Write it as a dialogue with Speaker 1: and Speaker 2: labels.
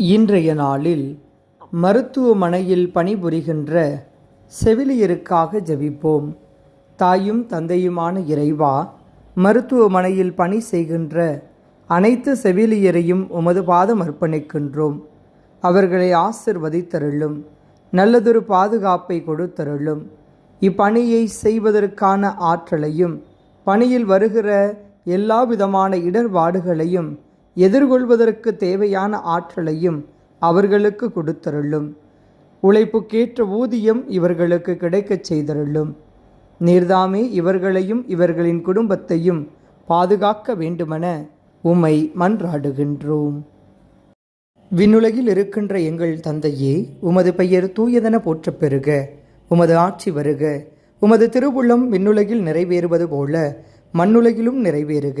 Speaker 1: இன்றைய நாளில் மருத்துவமனையில் பணிபுரிகின்ற செவிலியருக்காக ஜபிப்போம். தாயும் தந்தையுமான இறைவா மருத்துவமனையில் பணி செய்கின்ற அனைத்து செவிலியரையும் உமது பாதம் அர்ப்பணிக்கின்றோம். அவர்களை ஆசிர்வதித்தருளும் நல்லதொரு பாதுகாப்பை கொடுத்தருளும். இப்பணியை செய்வதற்கான ஆற்றலையும் பணியில் வருகிற எல்லா விதமான இடர்பாடுகளையும் எதிர்கொள்வதற்கு தேவையான ஆற்றலையும் அவர்களுக்கு கொடுத்தருளும். உழைப்புக்கேற்ற ஊதியம் இவர்களுக்கு கிடைக்கச் செய்தருளும். நீர்தாமே இவர்களையும் இவர்களின் குடும்பத்தையும் பாதுகாக்க வேண்டுமென உம்மை மன்றாடுகின்றோம். விண்ணுலகில் இருக்கின்ற எங்கள் தந்தையே உமது பெயர் தூயதென போற்றப் பெறுக உமது ஆட்சி வருக உமது திருவுள்ளம் விண்ணுலகில் நிறைவேறுவது போல மண்ணுலகிலும் நிறைவேறுக.